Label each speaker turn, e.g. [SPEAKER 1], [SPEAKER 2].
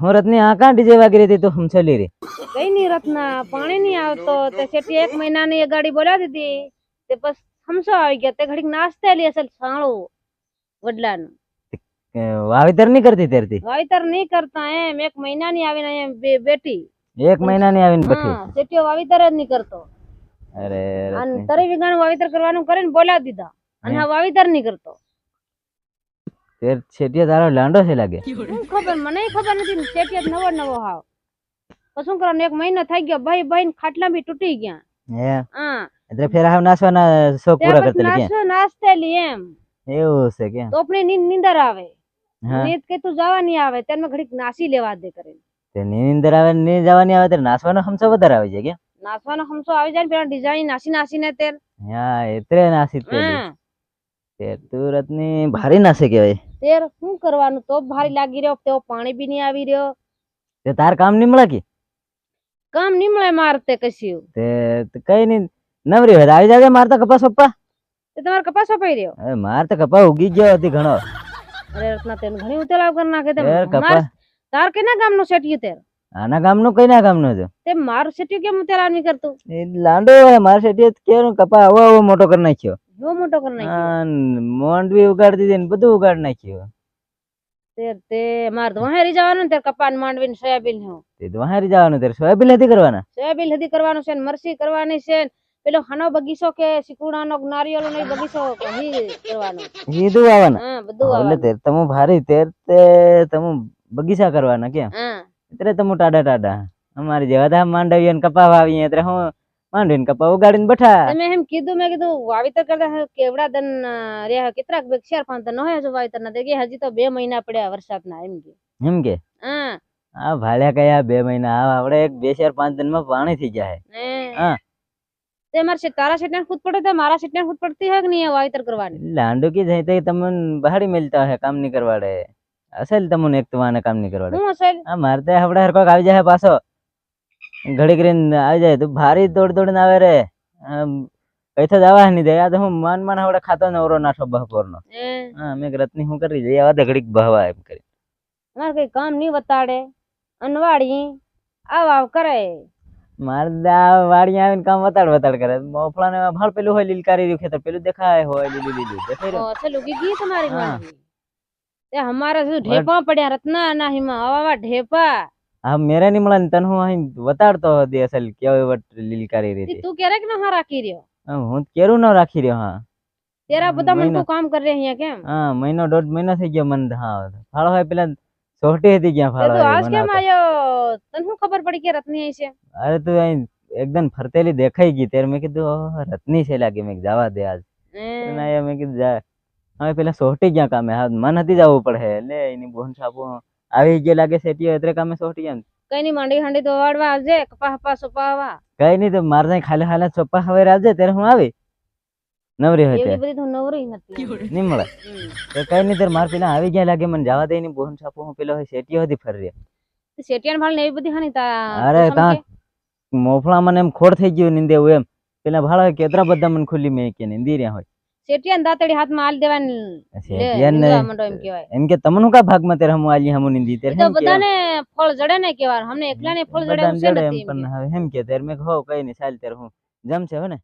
[SPEAKER 1] હું રત્ની આ કાં ડીજે વાગી રહી તો હમ ચલી રે
[SPEAKER 2] કઈ નહીં રત્ના પાણી નહીં આવતો તે શેઠી એક મહિનાની એ ગાડી બોલાવી દીધી. તે બસ હમસો આવી ગયા. તે ઘડીક નાસ્તે લી અસલ છાણું વડલાનું.
[SPEAKER 1] વાવેતર નહીં કરતી તેરથી?
[SPEAKER 2] વાવેતર નહીં કરતા એમ. એક મહિનાની આવીને અહીંયા બે બેઠી.
[SPEAKER 1] એક મહિનાની આવીને
[SPEAKER 2] બેઠી? શેઠીઓ વાવેતર જ નહીં કરતો.
[SPEAKER 1] અરે
[SPEAKER 2] અને. તરી વિગાનું વાવેતર કરવાનું કરીને બોલાવી દીધા. અને વાવેતર નહીં કરતો.
[SPEAKER 1] તેર છેટીયો તારો લાંડો છે લાગે.
[SPEAKER 2] શું ખબર મને ખબર નથી છેટિયા નવો નવો હાવ. પછી કરો એક મહિનો થઈ ગયો ભાઈ ભાઈ ને ખાટલા બી તૂટી ગયા.
[SPEAKER 1] હે?
[SPEAKER 2] હા.
[SPEAKER 1] એટલે ફેર હાવ નાસવાના શોખ પૂરા કરતા લે
[SPEAKER 2] નાસ્તો નાસ્તેલી એમ.
[SPEAKER 1] એવું છે કે?
[SPEAKER 2] તોપની નીંદ નીંદર આવે.
[SPEAKER 1] હા.
[SPEAKER 2] નીંદ કે તું જવાની આવે તેને ઘડીક નાસી લેવા દે કરે
[SPEAKER 1] તે નીંદર આવે ને જવાની આવે ત્યારે નાસવાનો હમસો વધારે આવે છે કે?
[SPEAKER 2] નાસવાનો હમસો આવી જાય ને પેલા ડિઝાઇન નાસી નાસીને તેલ.
[SPEAKER 1] હા એટલે નાસી તે
[SPEAKER 2] હા
[SPEAKER 1] તે તું રત્ની ભારી નાસે કેવાય
[SPEAKER 2] તેર શું કરવાનું? તો ભારી લાગી રહ્યો તેઓ પાણી બી નહીં આવી રહ્યો.
[SPEAKER 1] તે તાર કામ નહીં મળે કે?
[SPEAKER 2] કામ નહીં મળે મારતે કશ્યું.
[SPEAKER 1] તે કઈ નહીં નવરી હોય આવી જાજે મારતા કપાસ પપ્પા.
[SPEAKER 2] તે તમારે કપાસ પપાઈ રહ્યો?
[SPEAKER 1] હવે માર તો કપા ઉગી ગયો હતી ઘણો.
[SPEAKER 2] અરે રત્ના તેલ ઘણી ઉતેલાવ કર નાખે તે
[SPEAKER 1] યાર કપા
[SPEAKER 2] માર- તાર કેના ગામનું સેટ્યું તેર?
[SPEAKER 1] આના ગામનું કઈ ના ગામનું છે?
[SPEAKER 2] તે મારું સેટ્યું કેમ ઉતેલાવ નહીં કરતું?
[SPEAKER 1] એ લાંડો માર શેઠીએ કેવું કપા આવો આવો મોટો કરી નાખ્યો.
[SPEAKER 2] જો મોટો કરી નાખ્યો.
[SPEAKER 1] મોંડવી ઉગાડી દીધી ને બધું ઉગાડી નાખ્યું.
[SPEAKER 2] તેર તે મારે તો વહારી જવાનું તે કપાન માંડવીને સોયાબીનનું
[SPEAKER 1] તે તો જવાનું સોયાબીન નથી કરવાના?
[SPEAKER 2] સોયાબીન હદી કરવાનું છે ને મરસી કરવાની છે પેલો હનો બગીચો કે સિકુડાનો નારિયેળો નો બગીચો કે
[SPEAKER 1] આવવાના?
[SPEAKER 2] હા બધું
[SPEAKER 1] એટલે
[SPEAKER 2] આવવાનું.
[SPEAKER 1] તે તમે ભારી તેર તે તમે બગીચા કરવાના કેમ?
[SPEAKER 2] હા.
[SPEAKER 1] એટલે તમે ટાડા ટાડા અમારી જેવા તો માંડવી ને કપા વાવીએ એટલે હું માંડવી ને કપા ઉગાડીને બેઠા.
[SPEAKER 2] તમે એમ કીધું મેં કીધું વાવેતર કરતા હે કેવડા દન રહ્યા કેટલાક બે ચાર પાંચ દન હોય હજુ વાવેતર ના કે હજી તો બે મહિના પડ્યા વરસાદના એમ કે.
[SPEAKER 1] એમ કે?
[SPEAKER 2] હા.
[SPEAKER 1] આ ભાળ્યા કયા બે મહિના આ આપણે એક બે ચાર પાંચ દિનમાં પાણી થઈ જાય.
[SPEAKER 2] ને.
[SPEAKER 1] હા.
[SPEAKER 2] તે માર છે તારા સેટને ખુદ પડે તો મારા સેટને ખુદ પડતી હોય કે નહીં વાવેતર કરવાની?
[SPEAKER 1] લાંડો કી જાય તે તમને બહાડી મિલતા હે કામ નહીં કરવાડે. અસલ તમને એક તો આને કામ નહીં કરવાડે.
[SPEAKER 2] હું અસલ?
[SPEAKER 1] આ મારતે તો હરકો આવી જાય પાછો. ઘડી કરીને આવી જાય. તો ભારી દોડ દોડીને આવે રે. કઈ તો જવા નહીં દે. આ તો હું મન મન હવે ખાતો નવરો નાઠો બહપોરનો
[SPEAKER 2] હે
[SPEAKER 1] મેં રત્ની હું કરી જઈ આવા ઘડીક બહવા એમ કરી.
[SPEAKER 2] મારે કઈ કામ નહીં વતાડે. અનવાડી. આવ આવ કરે.
[SPEAKER 1] મારે તો આ વાડી આવીને કામ વતાડ વતાડ કરે. મોફળાને ભાળ પેલું હોય લીલકારી રહ્યું ખેતર. પેલું દેખાય હોય લીલું લીલું. દેખાય રહ્યું.
[SPEAKER 2] અસલ ઉગી ગઈ તમારી. વાડી. તે અમારા શું ઢેપા પડ્યા રત્ના નાહીમાં આવા ઢેપા.
[SPEAKER 1] આ મેરે ની મળે તને હું અહીં વતાડતો હતી અસલ કેવી વટ લીલકારી રીતે.
[SPEAKER 2] તું ક્યારે કે ના રાખી રહ્યો?
[SPEAKER 1] હા, હું કેરું ન રાખી રહ્યો હા.
[SPEAKER 2] તેરા બધા મન. તું કામ કરી રહ્યા કેમ?
[SPEAKER 1] હા મહિનો દોઢ મહિનો થઈ ગયો મન હા. ફાળો હોય પેલા સોટી હતી ક્યાં ફાળો
[SPEAKER 2] તો આજ કેમ. આયો તને શું ખબર પડી કે રત્ની અહીં છે?
[SPEAKER 1] અરે તું અહીં એકદમ ફરતેલી દેખાઈ ગઈ. ત્યારે મેં કીધું રત્ની છે લાગે મેં જવા દે આજ. મેં કીધું જા. હવે પેલા સોટી ક્યાં કામે? હા મન હતી જવું પડે. એટલે એની બોન છાપો. આવી જે લાગે સેટીઓ એટલે કામે સોટી એમ
[SPEAKER 2] કઈ ની માંડી હાંડી તો વાળવા આવજે કપા હપા સોપાવા
[SPEAKER 1] કઈ ની તો મારને ખાલી હાલા સોપા હવે રાજે ત્યારે હું આવી. નવરી હોય
[SPEAKER 2] એવી બધી તો નવરી નથી.
[SPEAKER 1] નહીં મળે. તો કઈ ની ત્યારે માર પેલા આવી ગયા લાગે મને જવા દે ની બોન છાપો હું પેલો સેટી હતી ફરી
[SPEAKER 2] તે શેટિયાન ભાળ ને એવી બધી હાની તા
[SPEAKER 1] અરે
[SPEAKER 2] તું?
[SPEAKER 1] મોફળા મને એમ ખોડ થઈ ગયું નિંદે એમ. પેલા ભાડા કેતરા બધા મને ખુલ્લી મેં કે નિંદી રહ્યા હોય.
[SPEAKER 2] શેટિયાન દાંતડી હાથમાં આલ દેવાની લે,
[SPEAKER 1] શેઠિયાને
[SPEAKER 2] એમ કહેવાય.
[SPEAKER 1] એમ કે તમને કા ભાગમાં તેર હમ આલી હમ નિંદી? તેર
[SPEAKER 2] તો
[SPEAKER 1] એમ
[SPEAKER 2] બધાને ફળ જડે ને કેવાર અમને એકલા ને ફળ જડે એવું છે
[SPEAKER 1] એમ
[SPEAKER 2] એમ
[SPEAKER 1] પણ. હવે એમ કે ત્યારે મેં કહો કઈ નહીં ચાલ ત્યારે હું. જમ છે હો ને.